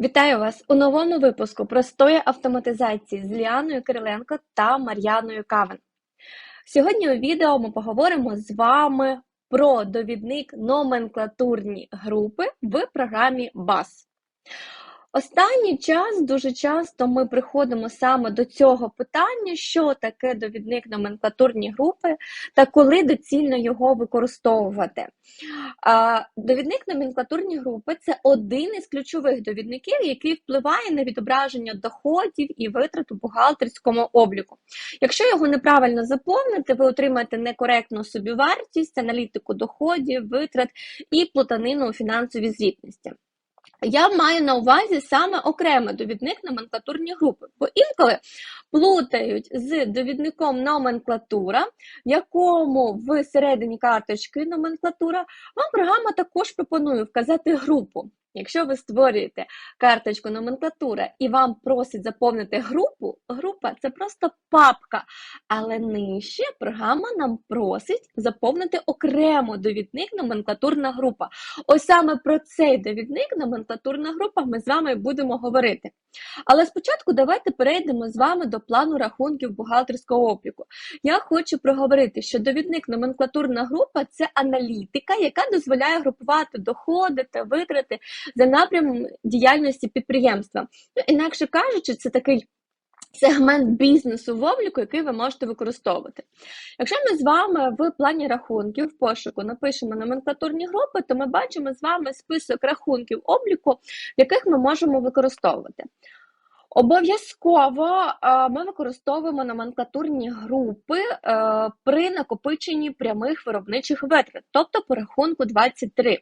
Вітаю вас у новому випуску простої автоматизації з Ліаною Кириленко та Мар'яною Кавен. Сьогодні у відео ми поговоримо з вами про довідник номенклатурні групи в програмі BAS. Останній час дуже часто ми приходимо саме до цього питання, що таке довідник номенклатурні групи та коли доцільно його використовувати. Довідник номенклатурні групи це один із ключових довідників, який впливає на відображення доходів і витрат у бухгалтерському обліку. Якщо його неправильно заповнити, ви отримаєте некоректну собівартість, аналітику доходів, витрат і плутанину у фінансовій звітності. Я маю на увазі саме окремо довідник номенклатурні групи, бо інколи плутають з довідником номенклатура, в якому всередині карточки номенклатура вам програма також пропонує вказати групу. Якщо ви створюєте карточку номенклатура і вам просить заповнити групу, група це просто папка, але нижче програма нам просить заповнити окремо довідник номенклатурна група. Ось саме про цей довідник номенклатурна група ми з вами будемо говорити. Але спочатку давайте перейдемо з вами до плану рахунків бухгалтерського обліку. Я хочу проговорити, що довідник номенклатурна група це аналітика, яка дозволяє групувати доходи та витрати за напрямом діяльності підприємства. Ну, інакше кажучи, це такий сегмент бізнесу в обліку, який ви можете використовувати. Якщо ми з вами в плані рахунків в пошуку напишемо номенклатурні групи, то ми бачимо з вами список рахунків обліку, яких ми можемо використовувати. Обов'язково е, ми використовуємо номенклатурні групи е, при накопиченні прямих виробничих витрат, тобто по рахунку 23.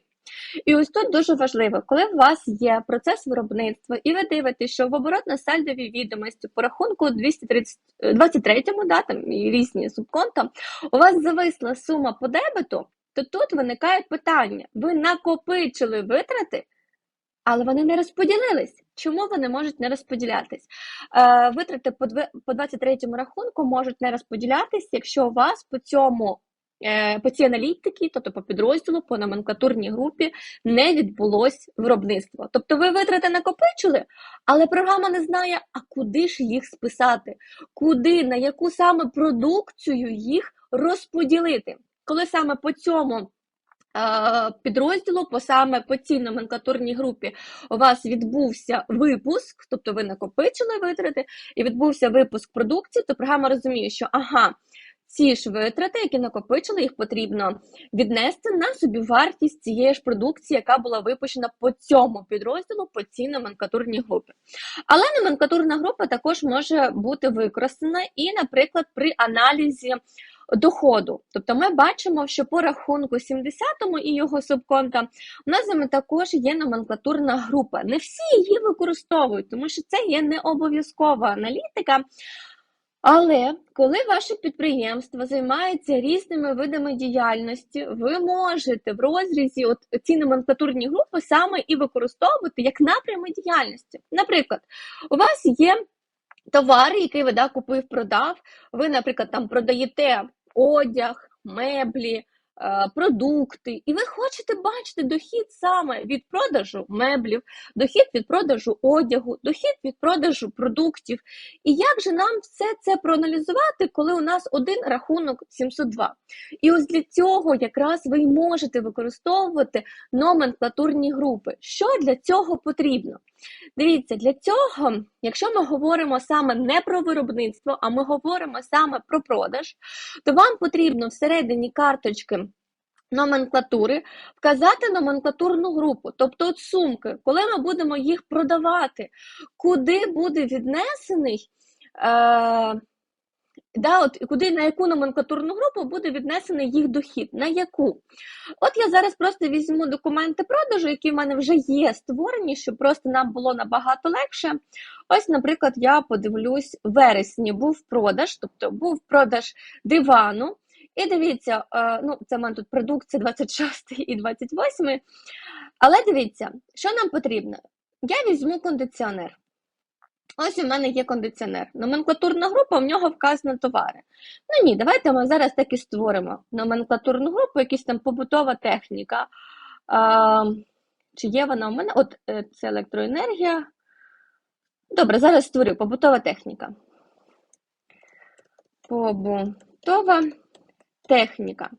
І ось тут дуже важливо, коли у вас є процес виробництва, і ви дивитесь, що в оборотно-сальдовій відомості по рахунку 230, 23, да, там і різні субконта, у вас зависла сума по дебету, то тут виникає питання: ви накопичили витрати, але вони не розподілились. Чому вони можуть не розподілятись? Е, витрати по, дви- по 23 рахунку можуть не розподілятись, якщо у вас по цьому е, по цій аналітики, тобто по підрозділу, по номенклатурній групі, не відбулось виробництво. Тобто ви витрати накопичили, але програма не знає, а куди ж їх списати, куди, на яку саме продукцію їх розподілити. Коли саме по цьому е, підрозділу, по саме по цій номенклатурній групі у вас відбувся випуск, тобто ви накопичили витрати, і відбувся випуск продукції, то програма розуміє, що ага, ці ж витрати, які накопичили, їх потрібно віднести на собівартість цієї ж продукції, яка була випущена по цьому підрозділу, по цій номенклатурній групі. Але номенклатурна група також може бути використана і, наприклад, при аналізі доходу. Тобто ми бачимо, що по рахунку 70-му і його субконта у нас з також є номенклатурна група. Не всі її використовують, тому що це є не обов'язкова аналітика. Але коли ваше підприємство займається різними видами діяльності, ви можете в розрізі от ці номенклатурні групи саме і використовувати як напрями діяльності. Наприклад, у вас є товар, який ви да, купив, продав. Ви, наприклад, там продаєте одяг, меблі, продукти, і ви хочете бачити дохід саме від продажу меблів, дохід від продажу одягу, дохід від продажу продуктів. І як же нам все це проаналізувати, коли у нас один рахунок 702? І ось для цього якраз ви можете використовувати номенклатурні групи. Що для цього потрібно? Дивіться, для цього, якщо ми говоримо саме не про виробництво, а ми говоримо саме про продаж, то вам потрібно всередині карточки номенклатури вказати номенклатурну групу, тобто от сумки, коли ми будемо їх продавати, куди буде віднесений. Е- да, от куди на яку номенклатурну групу буде віднесений їх дохід, на яку. От я зараз просто візьму документи продажу, які в мене вже є створені, щоб просто нам було набагато легше. Ось, наприклад, я подивлюсь, в вересні був продаж, тобто був продаж дивану. І дивіться, е, ну це в мене тут продукція 26 і 28. Але дивіться, що нам потрібно? Я візьму кондиціонер. Ось у мене є кондиціонер. Номенклатурна група, в нього вказано товари. Ну ні, давайте ми зараз так і створимо номенклатурну групу, якась там побутова техніка. А, чи є вона у мене? От е, це електроенергія. Добре, зараз створю побутова техніка. Побутова техніка.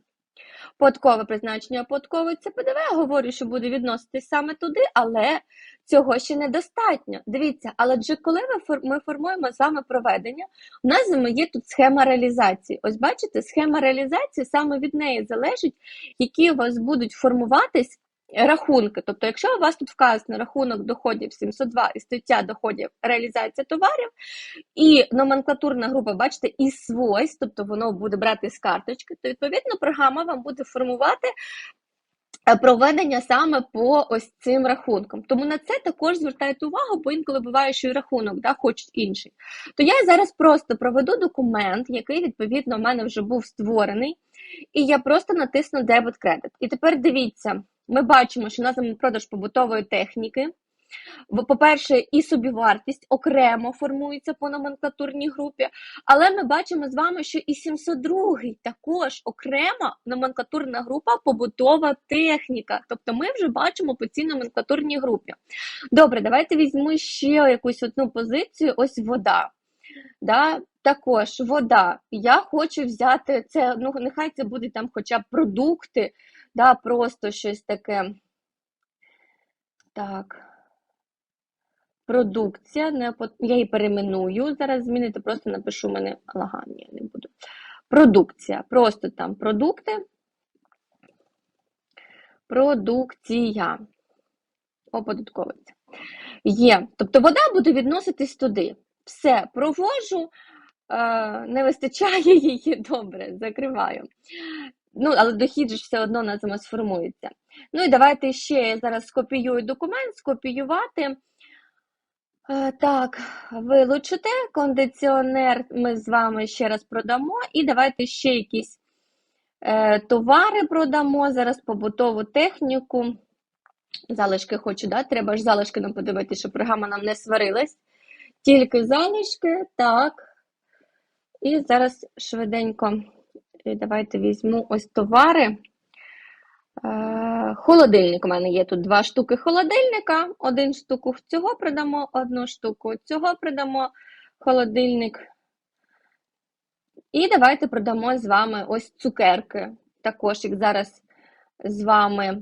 Податкове призначення податкової це ПДВ. Говорю, що буде відноситись саме туди, але цього ще недостатньо. Дивіться, але вже коли ми, фор- ми формуємо з вами проведення, у нас є тут схема реалізації. Ось бачите, схема реалізації саме від неї залежить, які у вас будуть формуватись рахунки. Тобто, якщо у вас тут вказано рахунок доходів 702 і стаття доходів реалізація товарів, і номенклатурна група, бачите, і свойств, тобто воно буде брати з карточки, то відповідно програма вам буде формувати е, проведення саме по ось цим рахункам. Тому на це також звертайте увагу, бо інколи буває, що і рахунок да, хочуть інший. То я зараз просто проведу документ, який відповідно в мене вже був створений, і я просто натисну дебет кредит. І тепер дивіться, ми бачимо, що у нас продаж побутової техніки. По-перше, і собівартість окремо формується по номенклатурній групі, але ми бачимо з вами, що і 702 також окрема номенклатурна група побутова техніка. Тобто ми вже бачимо по цій номенклатурній групі. Добре, давайте візьмемо ще якусь одну позицію. Ось вода. Да? Також вода. Я хочу взяти це, ну нехай це буде там хоча б продукти, да, просто щось таке. Так. Продукція, я її перейменую. Зараз змінити, просто напишу мене лаган, я не буду. Продукція. Просто там продукти. Продукція. Оподатковується. Є. Тобто вода буде відноситись туди. Все, провожу, е, не вистачає її, добре, закриваю. Ну, але дохід ж все одно на цьому сформується. Ну і давайте ще я зараз скопіюю документ, скопіювати. Е, Так, вилучити кондиціонер ми з вами ще раз продамо. І давайте ще якісь е, товари продамо. Зараз побутову техніку. Залишки хочу, да? Треба ж залишки нам подивитися, щоб програма нам не сварилась. Тільки залишки, так. І зараз швиденько давайте візьму ось товари. Е, Холодильник у мене є тут два штуки холодильника. Один штуку цього продамо, одну штуку цього продамо холодильник. І давайте продамо з вами ось цукерки. Також їх зараз з вами.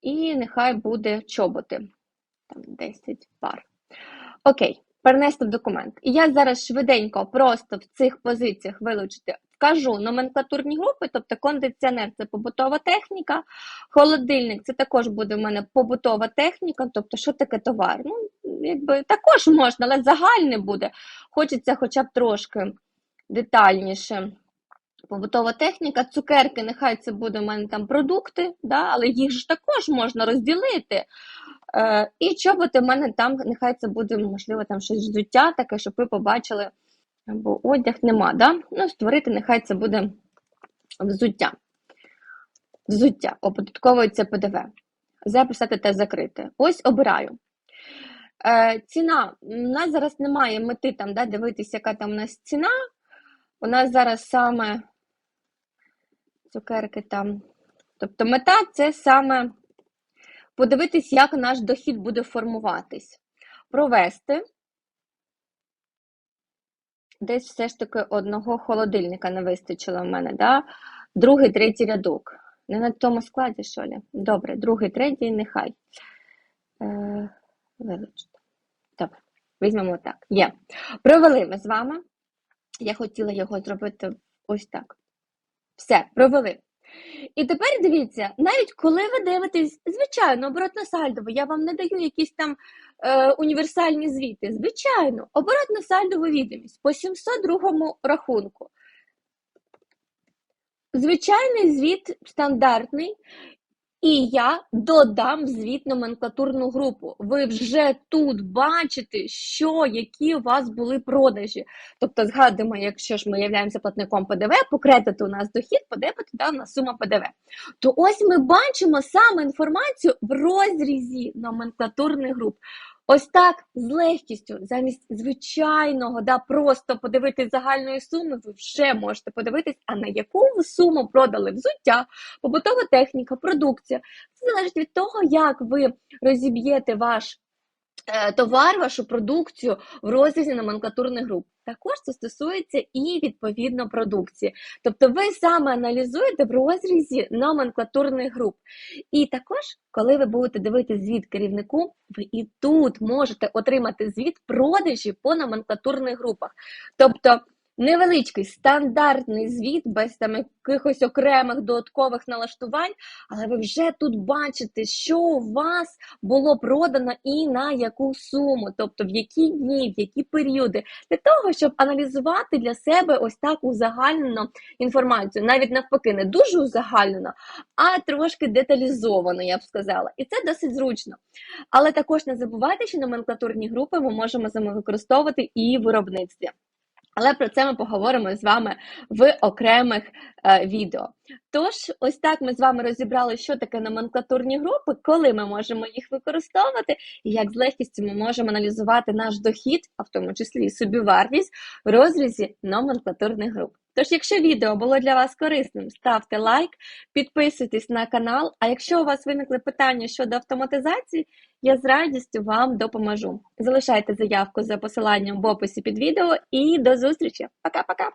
І нехай буде чоботи. Там 10 пар. Окей, перенести в документ. І я зараз швиденько просто в цих позиціях вилучити вкажу номенклатурні групи, тобто кондиціонер це побутова техніка, холодильник це також буде в мене побутова техніка, тобто що таке товар? Ну, якби також можна, але загальне буде. Хочеться хоча б трошки детальніше. Побутова техніка, цукерки, нехай це буде в мене там продукти, да, але їх ж також можна розділити. Е, і чоботи в мене там, нехай це буде, можливо, там щось взуття таке, щоб ви побачили, або одяг нема. Да? Ну, створити, нехай це буде взуття. Взуття, оподатковується ПДВ. Записати та закрити. Ось обираю. Е, ціна. У нас зараз немає мети там, да, дивитися, яка там у нас ціна. У нас зараз саме цукерки там. Тобто мета це саме подивитись, як наш дохід буде формуватись. Провести. Десь все ж таки одного холодильника не вистачило в мене, да? Другий, третій рядок. Не на тому складі, що ли? Добре, другий, третій, нехай. Е, вилучити. Добре, візьмемо так. Є. Провели ми з вами. Я хотіла його зробити ось так. Все, провели. І тепер дивіться, навіть коли ви дивитесь, звичайно, оборотне сальдово, я вам не даю якісь там е, універсальні звіти. Звичайно, оборотно сальдову відомість по 702 рахунку. Звичайний звіт стандартний, і я додам звіт номенклатурну групу. Ви вже тут бачите, що, які у вас були продажі. Тобто, згадуємо, якщо ж ми являємося платником ПДВ, по кредиту у нас дохід, по дебету да, у нас сума ПДВ. То ось ми бачимо саме інформацію в розрізі номенклатурних груп. Ось так з легкістю, замість звичайного, да, просто подивитись загальної суми, ви вже можете подивитись, а на яку суму продали взуття, побутова техніка, продукція. Це залежить від того, як ви розіб'єте ваш е, товар, вашу продукцію в розрізі номенклатурних груп. Також це стосується і відповідно продукції. Тобто ви саме аналізуєте в розрізі номенклатурних груп. І також, коли ви будете дивитися звіт керівнику, ви і тут можете отримати звіт продажі по номенклатурних групах. Тобто невеличкий стандартний звіт без там якихось окремих додаткових налаштувань, але ви вже тут бачите, що у вас було продано і на яку суму, тобто в які дні, в які періоди, для того, щоб аналізувати для себе ось так узагальнено інформацію, навіть навпаки, не дуже узагальнено, а трошки деталізовано, я б сказала. І це досить зручно. Але також не забувайте, що номенклатурні групи ми можемо з вами використовувати і в виробництві. Але про це ми поговоримо з вами в окремих е, відео. Тож, ось так ми з вами розібрали, що таке номенклатурні групи, коли ми можемо їх використовувати, і як з легкістю ми можемо аналізувати наш дохід, а в тому числі і собівартість, в розрізі номенклатурних груп. Тож, якщо відео було для вас корисним, ставте лайк, підписуйтесь на канал. А якщо у вас виникли питання щодо автоматизації, я з радістю вам допоможу. Залишайте заявку за посиланням в описі під відео і до зустрічі. Пока-пока!